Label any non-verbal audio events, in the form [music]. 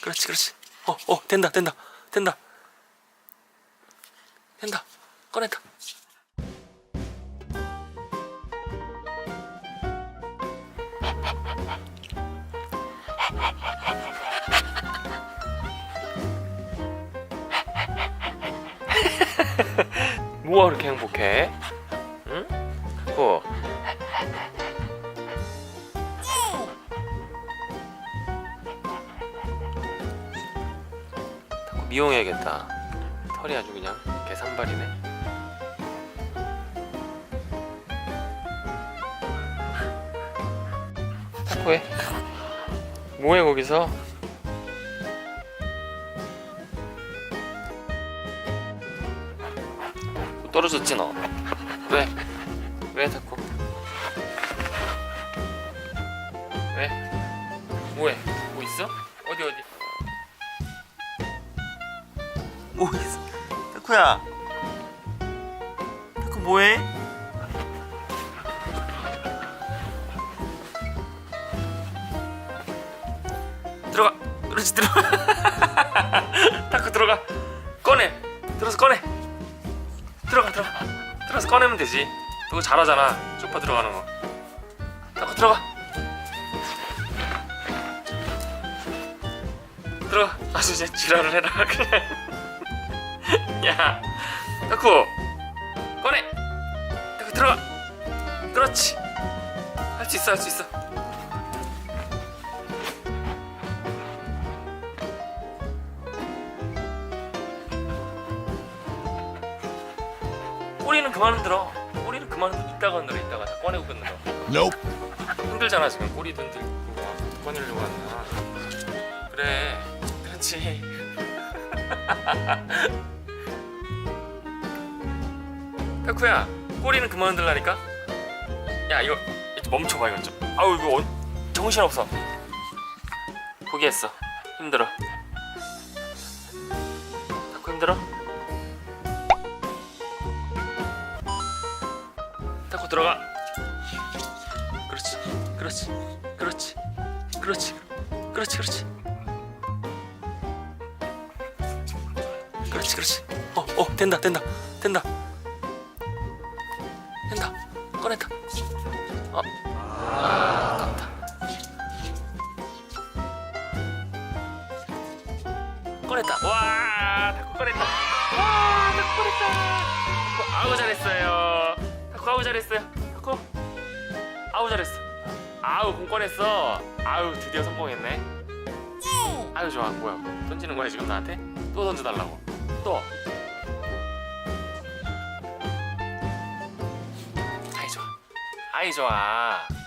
그렇지 그렇지. 어 어 된다 된다 된다. 된다. 꺼냈다. [laughs] 뭐가 그렇게 행복해? 미용해야겠다. 털이 아주 그냥 개산발이네. 타코해. 뭐해 거기서? 또 떨어졌지 너. 왜? 왜 타코? 왜? 뭐해? 뭐 있어? 어디 어디? 뭐 있어? 타코야. 타코 뭐해? 들어가. 그렇지 들어가. [laughs] 타코 들어가. 꺼내. 들어서 꺼내. 들어가 들어가. 들어서 꺼내면 되지. 그거 잘하잖아. 소파 들어가는 거. 타코 들어가. 들어가. 아주 이제 지랄을 해라 [laughs] 그냥. [laughs] 야, 타코 꺼내. 타코 들어가. 그렇지. 할 수 있어 할 수 있어. 꼬리는 그만 흔들어. 꼬리는 그만 흔들어. 이따가 흔들어. 이따가 다 꺼내고 흔들어. Nope. 힘들잖아 지금 꼬리도 흔들고 꺼내려고 하나. 그래. 그렇지. [laughs] 타쿠야 꼬리는 그만 흔들라니까. 야 이거 멈춰봐 이거 좀. 아우 이거 어- 정신 없어. 포기했어. 힘들어. 타쿠 힘들어? 타코 들어가. 그렇지, 그렇지, 그렇지, 그렇지, 그렇지, 그렇지. 그렇지, 그렇지. 어, 어, 된다, 된다, 된다, 된다. 꺼냈다. 어, 아, 아깝다. 꺼냈다. 와, 타코 꺼냈다. 와, 타코 꺼냈다. 아우 잘했어요. 타코 아우 잘했어요. 타코 아우 잘했어. 아우 공 꺼냈어. 아우 드디어 성공했네. 아유 좋아. 뭐야? 던지는 거야 지금 나한테? 또 던져달라고. 또. 아이 좋아. 아이 좋아.